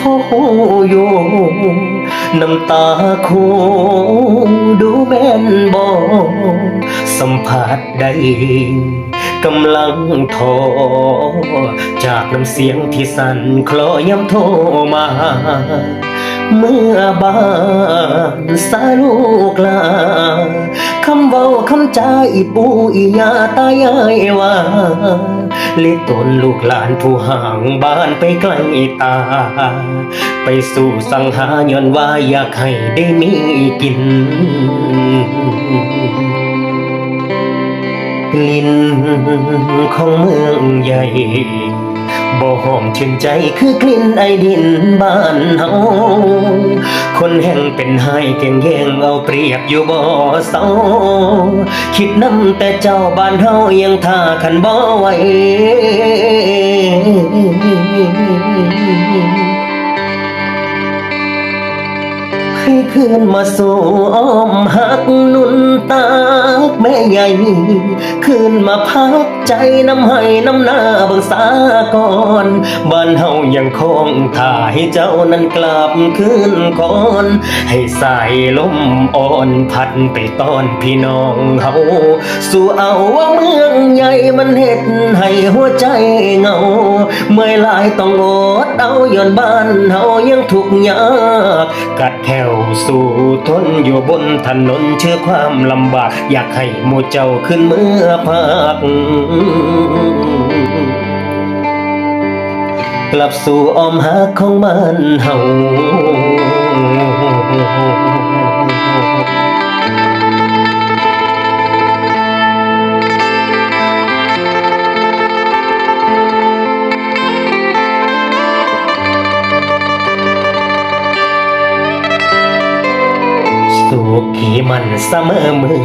พอหูอยู่น้ำตาคดูแม่นบ่สัมผัสได้กำลังทอ จากน้ำเสียงที่สั่นคลอยำโทรมา เมื่อบานสาลูกลาคำเว้าคำจาอีปูอียาตายายว่า ล็กตนลูกหลานผู้ห่างบ้านไปไกลตา ไปสู่สังหาย้อนว่าอยากให้ได้มีกิน กลิ่นของเมืองใหญ่ บ่หอมชื่นใจคือกลิ่นไอดินบ้านเฮาคนแห่งเป็นไห้เก่งแย่งเอาเปรียบอยู่บ่เศร้าคิดนำแต่เจ้าบ้านเฮายังท่าคันบ่ไหว คืนมาสู่อ้อมหักนุนตาแม่ใหญ่คืนมาพักใจน้ำให้น้ำหน้าเบังสาก่อนบ้านเฮายังคงถ่าให้เจ้านั้นกลับคืนก่อน ให้สายลมอ่อนพัดไปตอนพี่น้องเฮาสู่เอาว่าเมืองใหญ่มันเฮ็ดให้หัวใจเงา เมื่อยหลายต้องอดเอาย้อนบ้านเฮายังทุกข์ยากกัดแถวสู่ทนอยู่บนถนนเชื่อความลำบาก อยากให้หมู่เจ้าขึ้นเมื่อพักกลับสู่อ้อมหักของมันเฮาีมันเสมอมือ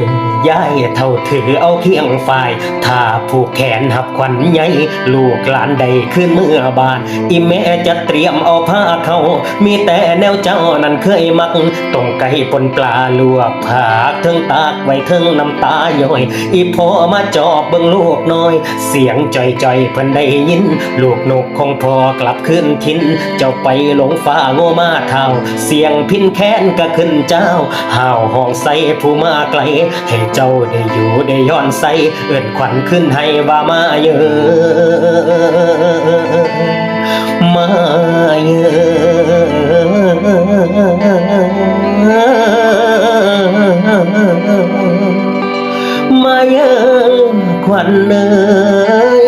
ย่ายเท่าถือเอาเคียงฝ่าย ถ้าผูกแขนหับควันใหญ่ลูกหลานใดขึ้นเมื่อบาน อีแม่จะเตรียมเอาผ้าเขา มีแต่แนวเจ้านั้นเคยมักต้มไก่ปนปลาลวกผักเทิงตากไว้เทิงน้ำตาย่อย อีพอมาจอบเบิ่งลูกน้อย เสียงจ่อยๆเพิ่นได้ยิน ลูกนกของพ่อกลับขึ้นทิน เจ้าไปหลงฟ้าโง่มาเท่า เสียงพินแค้นก็ขึ้นเจ้าห่าวหองใส่ผู้มาไกล ให้เจ้าได้อยู่ได้ย้อนใส่เอื่นขวัญขึ้นให้ว่ามาเยอะมาเยอะมาเยอะขวัญเอ่ย